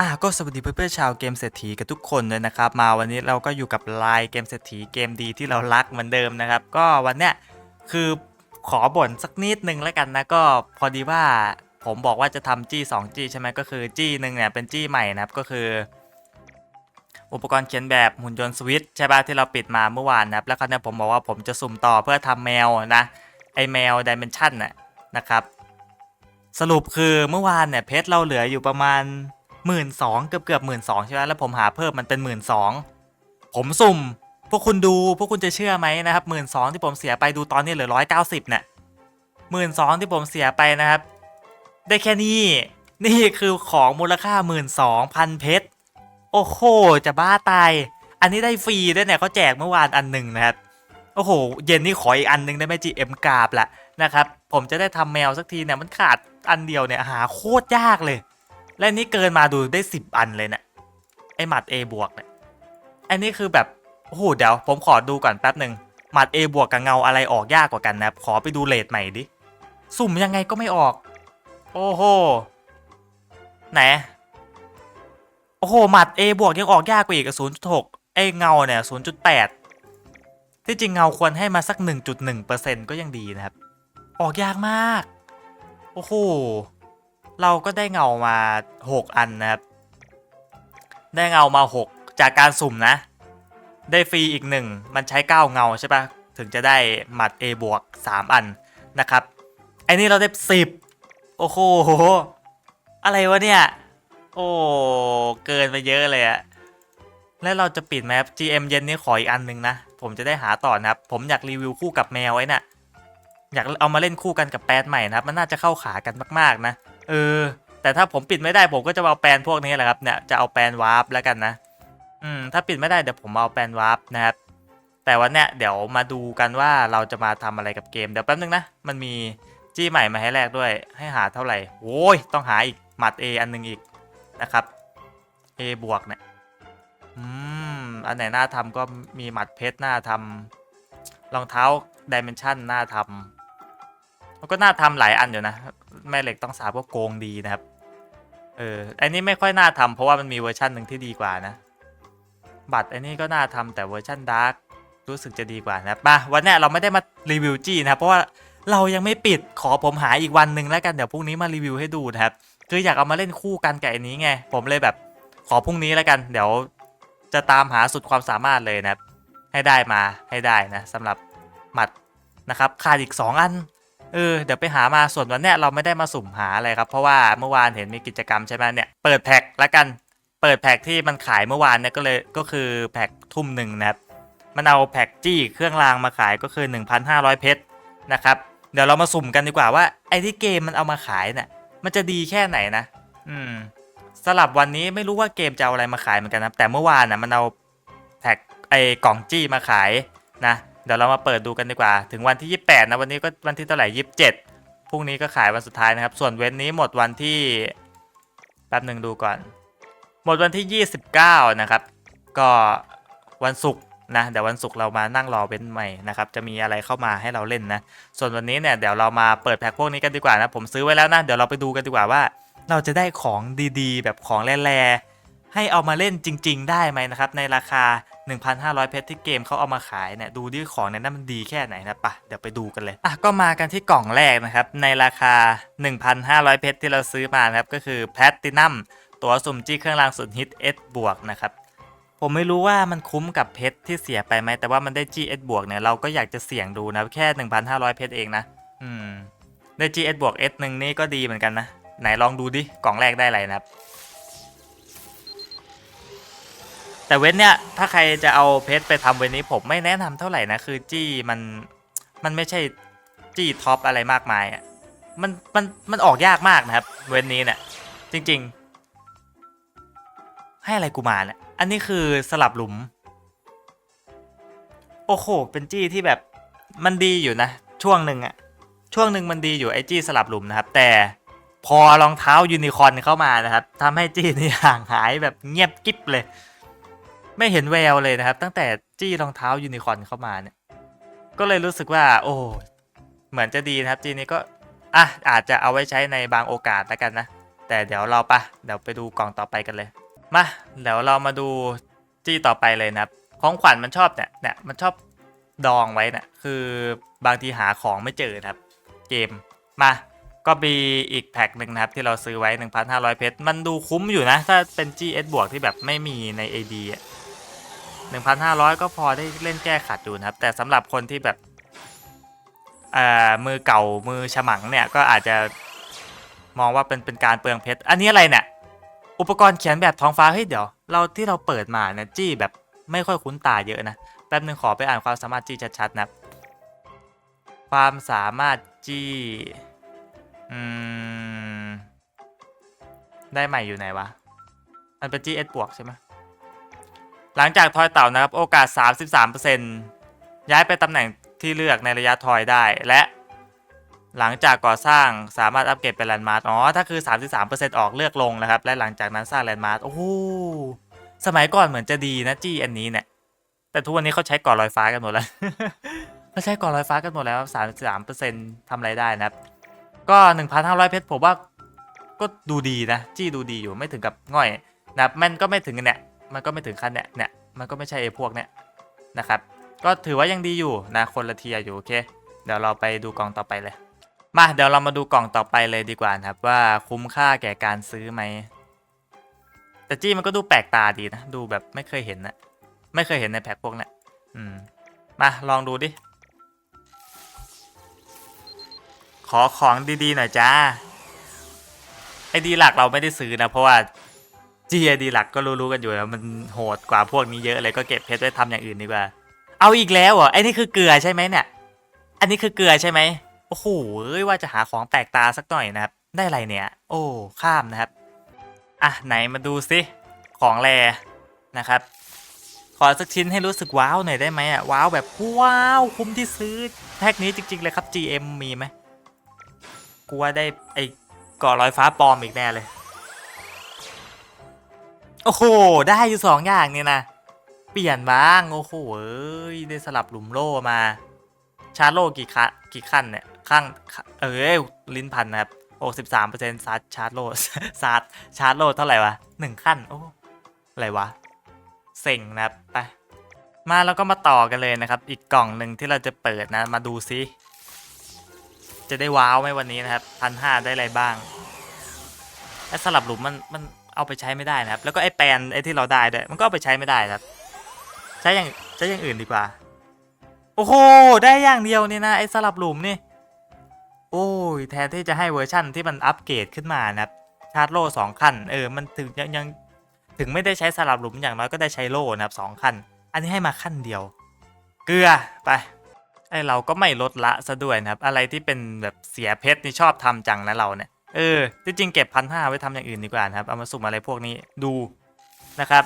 อะก็สวัสดีเพื่อนๆชาวเกมเศรษฐีกับทุกคนเลยนะครับ มาวันนี้เราก็อยู่กับไลน์เกมเศรษฐีเกมดีที่เรารักเหมือนเดิมนะครับ ก็วันเนี้ยคือขอบ่นสักนิดนึงแล้วกันนะก็พอดีว่าผมบอกว่าจะทำจี้2จี้ใช่ไหมก็คือจี้หนึ่งเนี่ยเป็นจี้ใหม่นะครับก็คือ อุปกรณ์เขียนแบบหุ่นยนต์สวิตช์ใช่ป่ะที่เราปิดมาเมื่อวานนะครับแล้วคราวเนี้ยผมบอกว่าผมจะสุ่มต่อเพื่อทำแมวนะไอแมวดิเมนชันน่ะนะครับ สรุปคือเมื่อวานเนี่ยเพชรเราเหลืออยู่ประมาณ หมื่นสองเกือบเกือบหมื่นสองใช่ไหมแล้วผมหาเพิ่มมันเป็นหมื่นสองผมสุ่ม พวกคุณดูพวกคุณจะเชื่อไหมนะครับหมื่นสองที่ผมเสียไปดูตอนนี้เหลือร้อยเก้าสิบเนี่ยหมื่นสองที่ผมเสียไปนะครับ ได้แค่นี้ นี่คือของมูลค่าหมื่นสองพันเพชรโอ้โหจะบ้าตาย อันนี้ได้ฟรีด้วยเนี่ยเขาแจกเมื่อวานอันหนึ่งนะครับโอ้โห เย็นนี้ขออีกอันหนึ่งได้ไหม GM กราบละนะครับ ผมจะได้ทำแมวสักทีเนี่ยมันขาดอันเดียวเนี่ยหาโคตรยากเลย และนี่เกินมาดูได้ 10 อันเลยเนะี่ยไอหมัด A บวกเนี่ยอันนี้คือแบบโอ้โหเดี๋ยวผมขอดูก่อนแป๊บหนึ่งหมัด A บวกกับเงาอะไรออกยากกว่ากันนะครับขอไปดูเลทใหม่ดิสุ่มยังไงก็ไม่ออก โอ้โหไหนโอ้โหหมัด A บวกยังออกยากกว่าอีก0.6ไอเงาเนี่ย0.8ที่จริงเงาควรให้มาสัก 1.1%ก็ยังดีนะครับ ออกยากมาก โอ้โห เราก็ได้เงามา 6 อันนะครับ ได้เงามา 6 จากการสุ่มนะ ได้ฟรีอีก 1 มันใช้ 9 เงาใช่ปะถึงจะได้หมัด A บวก3อันนะครับไอ้นี่เราได้ 10 โอ้โห อะไรวะเนี่ย โอ้เกินไปเยอะเลยอะแล้วเราจะปิดแมป GM เย็นนี้ขออีกอันหนึ่งนะ ผมจะได้หาต่อนะครับ ผมอยากรีวิวคู่กับแมวไว้น่ะอยากเอามาเล่นคู่กันกับแปดใหม่นะครับ มันน่าจะเข้าขากันมากๆนะ เออ แต่ถ้าผมปิดไม่ได้ผมก็จะเอาแปลนพวกนี้แหละครับเนี่ยจะเอาแปลนวาร์ปแล้วกันนะ อืมถ้าปิดไม่ได้เดี๋ยวผมเอาแปลนวาร์ปนะครับแต่วันเนี้ยเดี๋ยวมาดูกันว่าเราจะมาทำอะไรกับเกมเดี๋ยวแป๊บนึงนะมันมีจี้ใหม่มาให้แลกด้วย ให้หาเท่าไหร่โอ้ยต้องหาอีกหมัด A อันหนึงอีกนะครับ A บวกเนี่ยอืมอันไหนน่าทำก็มีหมัดเพชรน่าทำรองเท้าดิเมนชันน่าทำ แล้วก็น่าทำหลายอันอยู่นะ แม่เหล็กต้องสาบก็โกงดีนะครับ เออไอันนี้ไม่ค่อยน่าทำเพราะว่ามันมีเวอร์ชันหนึ่งที่ดีกว่านะ บัตรไอันนี้ก็น่าทำแต่เวอร์ชันดาร์กรู้สึกจะดีกว่านะมาวันนี้เราไม่ได้มารีวิวจี้นะเพราะว่าเรายังไม่ปิดขอผมหาอีกวันหนึ่งแล้วกันเดี๋ยวพรุ่งนี้มารีวิวให้ดูนะครับคืออยากเอามาเล่นคู่กันกับอันนี้ไงผมเลยแบบขอพรุ่งนี้แล้วกัน เดี๋ยวจะตามหาสุดความสามารถเลยนะครับให้ได้มาให้ได้นะสำหรับหมัดนะครับขาดอีก 2 อัน เออเดี๋ยวไปหามาส่วนวันเนี้ยเราไม่ได้มาสุ่มหาอะไรครับเพราะว่าเมื่อวานเห็นมีกิจกรรมใช่ไหมเนี่ยเปิดแพ็คแล้วกันเปิดแพ็คที่มันขายเมื่อวานเนี่ยก็เลยก็คือแพ็คทุ่มหนึ่งนะครับมันเอาแพ็คจี้เครื่องรางมาขายก็คือ 1,500 เพชรนะครับเดี๋ยวเรามาสุ่มกันดีกว่าว่าไอ้ที่เกมมันเอามาขายเนี่ยมันจะดีแค่ไหนนะ อืมสลับวันนี้ไม่รู้ว่าเกมจะเอาอะไรมาขายเหมือนกันนะแต่เมื่อวานน่ะมันเอาแพ็คไอ้กล่องจี้มาขายนะ เดี๋ยวเรามาเปิดดูกันดีกว่า ถึงวันที่ 28 นะวันนี้ก็วันที่เท่าไหร่ 27 พรุ่งนี้ก็ขายวันสุดท้ายนะครับ ส่วนเว้นนี้หมดวันที่แป๊บหนึ่งดูก่อน หมดวันที่ 29 นะครับ ก็วันศุกร์นะเดี๋ยววันศุกร์เรามานั่งรอเว้นใหม่นะครับจะมีอะไรเข้ามาให้เราเล่นนะ ส่วนวันนี้เนี่ยเดี๋ยวเรามาเปิดแพ็คพวกนี้กันดีกว่านะผมซื้อไว้แล้วนะเดี๋ยวเราไปดูกันดีกว่าว่า เราจะได้ของดีๆ แบบของแร่ๆ ให้เอามาเล่นจริง ๆ ได้ไหมนะครับ ในราคา 1,500 เพชรที่เกมเขาเอามาขายเนี่ยดูดิของในนั้นมันดีแค่ไหนนะปะเดี๋ยวไปดูกันเลยอะก็มากันที่กล่องแรกนะครับในราคา 1,500 เพชรที่เราซื้อมานะครับก็คือแพลตินัมตัวสุ่มจี้เครื่องรางสุดฮิต S บวกนะครับผมไม่รู้ว่ามันคุ้มกับเพชรที่เสียไปไหมแต่ว่ามันได้ GS บวกเนี่ยเราก็อยากจะเสี่ยงดูนะแค่ 1,500 เพชรเองนะ อืมได้ GS บวก S หนึ่งนี่ก็ดีเหมือนกันนะ ไหนลองดูดิ กล่องแรกได้อะไรนะครับ แต่เว้นเนี่ยถ้าใครจะเอาเพชรไปทำเว้นนี้ผมไม่แนะนำเท่าไหร่นะคือจี้มันมันไม่ใช่จี้ท็อปอะไรมากมายอะมันมันมันออกยากมากนะครับเว้นนี้เนี่ยจริง ๆ ให้อะไรกูมาเนี่ยอันนี้คือสลับหลุม โอ้โหเป็นจี้ที่แบบมันดีอยู่นะ ช่วงหนึ่งอะช่วงหนึ่งมันดีอยู่ไอจี้สลับหลุมนะครับ แต่พอรองเท้ายูนิคอร์นเข้ามานะครับทำให้จี้นี่ห่างหายแบบเงียบกิ๊บเลย ไม่เห็นแววเลยนะครับ ตั้งแต่จี้รองเท้ายูนิคอร์นเข้ามาเนี่ย ก็เลยรู้สึกว่า โอ้เหมือนจะดีนะครับจี้นี้ก็อะอาจจะเอาไว้ใช้ในบางโอกาสแล้วกันนะ แต่เดี๋ยวเราปะเดี๋ยวไปดูกล่องต่อไปกันเลย มาเดี๋ยวเรามาดูจี้ต่อไปเลยนะครับ ของขวัญมันชอบเนี่ยเนี่ยมันชอบดองไว้เนี่ยคือบางทีหาของไม่เจอนะครับ เกมมาก็มีอีกแพ็คหนึ่งนะครับ ที่เราซื้อไว้ 1,500 เพชร มันดูคุ้มอยู่นะ ถ้าเป็น GS บวกที่แบบไม่มีใน AD อะ 1,500 ก็พอได้เล่นแก้ขัดอยู่นะครับ แต่สำหรับคนที่แบบอ่อมือเก่ามือฉมังเนี่ยก็อาจจะมองว่าเป็นเป็นการเปลืองเพชร อันนี้อะไรเนี่ย อุปกรณ์เขียนแบบท้องฟ้าเฮ้ยเดี๋ยว เราที่เราเปิดมาเนี่ยจี้แบบไม่ค่อยคุ้นตาเยอะนะ แป๊บนึงขอไปอ่านความสามารถจี้ชัดๆนะ ความสามารถจี้อืมได้ใหม่อยู่ไหนวะ มันเป็น GS บวกใช่ไหม หลังจากทอยเต่านะครับโอกาส 33%ย้ายไปตำแหน่งที่เลือกในระยะทอยได้และ หลังจากก่อสร้างสามารถอัปเกรดเป็นแลนด์มาร์คอ๋อถ้าคือ 33%ออกเลือกลงนะครับ และหลังจากนั้นสร้างแลนด์มาร์คโอ้โหสมัยก่อนเหมือนจะดีนะจี้อันนี้เนี่ยแต่ทุกวันนี้เขาใช้ก่อลอยฟ้ากันหมดแล้วเขาใช้ก่อลอยฟ้ากันหมดแล้วสามสามเปอร์เซ็นต์ทำอะไรได้นะครับ ก็หนึ่งพันห้าร้อยเพชรผมว่าก็ดูดีนะ จี้ดูดีอยู่ไม่ถึงกับง่อยนะครับมันก็ไม่ถึงเนี่ย มันก็ไม่ถึงขั้นเนี่ยเนี่ยมันก็ไม่ใช่ไอ้พวกเนี่ยนะครับ ก็ถือว่ายังดีอยู่นะคนละเทียอยู่โอเค เดี๋ยวเราไปดูกล่องต่อไปเลย มาเดี๋ยวเรามาดูกล่องต่อไปเลยดีกว่านะครับ ว่าคุ้มค่าแก่การซื้อไหมแต่จี้มันก็ดูแปลกตาดีนะ ดูแบบไม่เคยเห็นนะไม่เคยเห็นในแพ็คพวกเนี้ยอืมมาลองดูดิ ขอของดีๆหน่อยจ้าไอดีหลักเราไม่ได้ซื้อนะ เพราะว่า จีไอดีหลักก็รู้ๆกันอยู่แล้วมันโหดกว่าพวกนี้เยอะเลยก็เก็บเพชรไว้ทำอย่างอื่นดีกว่า เอาอีกแล้วเหรอไอ้นี่คือเกลือใช่ไหมเนี่ย อันนี้คือเกลือใช่ไหมโอ้โหเอ้ยว่าจะหาของแปลกตาสักหน่อยนะครับ ได้อะไรเนี่ย โอ้ข้ามนะครับ อะไหนมาดูซิของแรนะครับ ขอสักชิ้นให้รู้สึกว้าวหน่อยได้ไหมอะว้าวแบบว้าวคุ้มที่ซื้อแพ็กนี้จริงๆเลยครับ GM มีไหมกูว่าได้ไอ้ก่อลอยฟ้าปลอมอีกแน่เลย โอ้โห ได้อยู่สองอย่างเนี่ยนะ เปลี่ยนบ้าง โอ้โหเอ้ย ได้สลับหลุมโล่มา ชาร์โลกี่คันกี่ขั้นเนี่ยขั้งเอ้ยลิ้นพันนะครับโอ้สิบสามเปอร์เซ็นต์ซาร์ชาร์โลซาร์ชาร์โลเท่าไหร่วะหนึ่งขั้น โอ้ อะไรวะ เซ็งนะครับ ไป มาแล้วก็มาต่อกันเลยนะครับ อีกกล่องหนึ่งที่เราจะเปิดนะ มาดูซิ จะได้ว้าวไหมวันนี้นะครับพันห้าได้อะไรบ้างไอ้สลับหลุมมันมัน เอาไปใช้ไม่ได้นะครับ แล้วก็ไอ้แปลนไอ้ที่เราได้ด้วยมันก็เอาไปใช้ไม่ได้นะครับ ใช้อย่างใช้อย่างอื่นดีกว่า โอ้โห ได้อย่างเดียวนี่นะไอ้สลับหลุมนี่ โอ้ยแทนที่จะให้เวอร์ชั่นที่มันอัปเกรดขึ้นมานะครับ ชาร์จโล่สองขั้นเออมันถึงยังยังถึงไม่ได้ใช้สลับหลุมอย่างน้อยก็ได้ใช้โล่นะครับสองขั้น อันนี้ให้มาขั้นเดียว เกลือไปไอเราก็ไม่ลดละซะด้วยนะครับ อะไรที่เป็นแบบเสียเพชรนี่ชอบทำจังนะเราเนี่ย เออที่จริงเก็บพันห้าไว้ทำอย่างอื่นดีกว่าครับเอามาสุ่มอะไรพวกนี้ดูนะครับ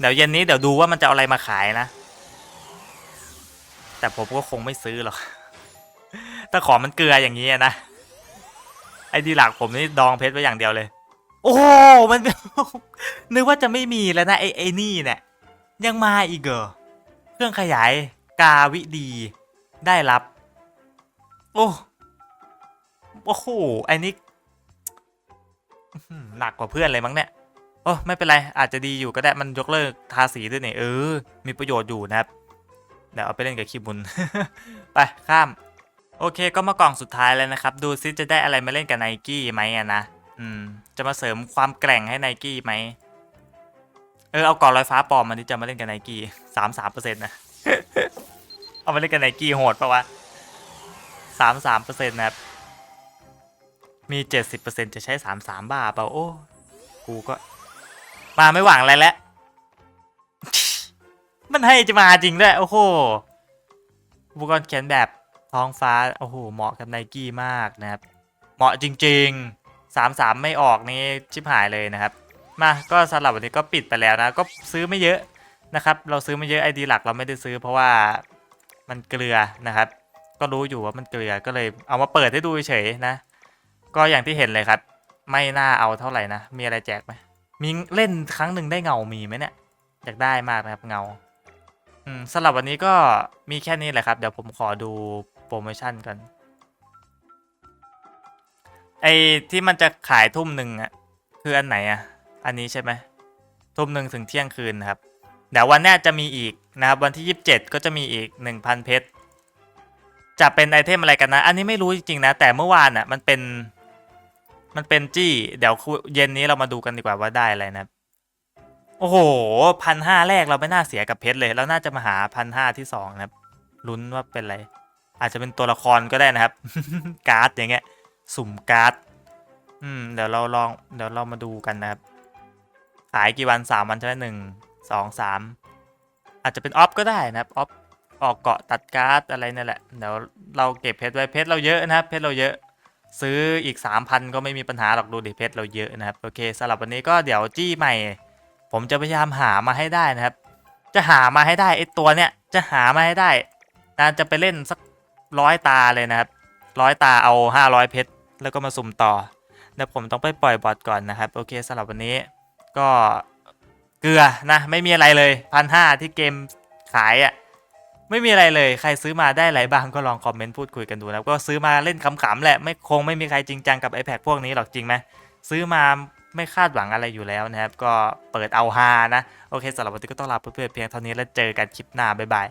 เดี๋ยวเย็นนี้เดี๋ยวดูว่ามันจะเอาอะไรมาขายนะ แต่ผมก็คงไม่ซื้อหรอกถ้าของมันเกลืออย่างนี้นะไอ้ดีหลักผมนี่ดองเพชรไว้อย่างเดียวเลย โอ้มัน นึกว่าจะไม่มีแล้วนะไอไอนี่เนี่ยยังมาอีกเหรอเครื่องขยายกาวิดีได้รับ โอ้โอ้โหไอ้นี่ หนักกว่าเพื่อนเลยมั้งเนี่ยโอ้ไม่เป็นไร อาจจะดีอยู่ก็ได้มันยกเลิกทาสีด้วยเนี่ยเออ มีประโยชน์อยู่นะครับ เดี๋ยวเอาไปเล่นกับคีบุนไปข้าม โอเคก็มากล่องสุดท้ายแล้วนะครับ ดูซิจะได้อะไรมาเล่นกับไนกี้ไหมอะนะอืม จะมาเสริมความแกร่งให้ไนกี้ไหมเออเอาก่อนลอยฟ้าปลอมมันที่จะมาเล่นกับไนกี้สามสามเปอร์เซ็นต์นะเอามาเล่นกับไนกี้โหดปะวะสามสามเปอร์เซ็นต์นะครับ มีเจ็ดสิบเปอร์เซ็นต์จะใช้สามสามบ้าเปล่า โอ้ กูก็ มาไม่หวังอะไรแล้ว มันให้จะมาจริงด้วยโอ้โห อุปกรณ์เขียนแบบท้องฟ้า โอ้โห เหมาะกับไนกี้มากนะครับ เหมาะจริงๆสามสามไม่ออกนี่ชิบหายเลยนะครับ มา ก็สำหรับวันนี้ก็ปิดไปแล้วนะ ก็ซื้อไม่เยอะนะครับ เราซื้อไมาเยอะไอดีหลักเราไม่ได้ซื้อเพราะว่ามันเกลือนะครับ ก็รู้อยู่ว่ามันเกลือ ก็เลยเอามาเปิดให้ดูเฉยๆนะ ก็อย่างที่เห็นเลยครับ ไม่น่าเอาเท่าไหร่นะ มีอะไรแจกไหมมีเล่นครั้งหนึ่งได้เงามีไหมเนี่ยอยากได้มากนะครับเงาอืมสำหรับวันนี้ก็มีแค่นี้แหละครับ เดี๋ยวผมขอดูโปรโมชั่นกันไอที่มันจะขายทุ่มหนึ่งอะคืออันไหนอะอันนี้ใช่ไหมทุ่มหนึ่งถึงเที่ยงคืนนะครับเดี๋ยววันนี้จะมีอีกนะครับ วันที่ 27 ก็จะมีอีก 1,000 เพชรจะเป็นไอเทมอะไรกันนะ อันนี้ไม่รู้จริงๆนะ แต่เมื่อวานอะมันเป็น มันเป็นจี้ เดี๋ยวเย็นนี้เรามาดูกันดีกว่าว่าได้อะไรนะโอ้โหพันห้าแรกเราไม่น่าเสียกับเพชรเลย เราน่าจะมาหาพันห้าที่สองนะครับลุ้นว่าเป็นอะไร อาจจะเป็นตัวละครก็ได้นะครับ การ์ดอย่างเงี้ย สุ่มการ์ดอืมเดี๋ยวเราลองเดี๋ยวเรามาดูกันนะครับ ขายกี่วันสามวันใช่ไหมหนึ่งสองสามอาจจะเป็นออฟก็ได้นะครับออฟออกเกาะตัดการ์ดอะไรนี่แหละเดี๋ยวเราเก็บเพชรไว้เพชรเราเยอะนะครับเพชรเราเยอะ ซื้ออีก 3,000 ก็ไม่มีปัญหาหรอกดูดิเพชรเราเยอะนะครับ โอเคสำหรับวันนี้ก็เดี๋ยวจี้ใหม่ ผมจะพยายามหามาให้ได้นะครับ จะหามาให้ได้ไอตัวเนี้ยจะหามาให้ได้นะจะไปเล่นสักร้อยตาเลยนะครับร้อยตาเอา 500 เพชรแล้วก็มาสุ่มต่อเดี๋ยวผมต้องไปปล่อยบอทก่อนนะครับ โอเคสำหรับวันนี้ก็เกลือนะไม่มีอะไรเลยพันห้าที่เกมขายอะ่ะ ไม่มีอะไรเลยใครซื้อมาได้หลายบ้างก็ลองคอมเมนต์พูดคุยกันดูนะครับก็ซื้อมาเล่นขำๆแหละไม่คงไม่มีใครจริงจังกับ iPad พวกนี้หรอกจริงไหมซื้อมาไม่คาดหวังอะไรอยู่แล้วนะครับ ก็เปิดเอาฮานะ โอเคสำหรับวันนี้ก็ต้องลาเพื่อนๆเพียงเท่านี้แล้วเจอกันคลิปหน้า บ๊ายบาย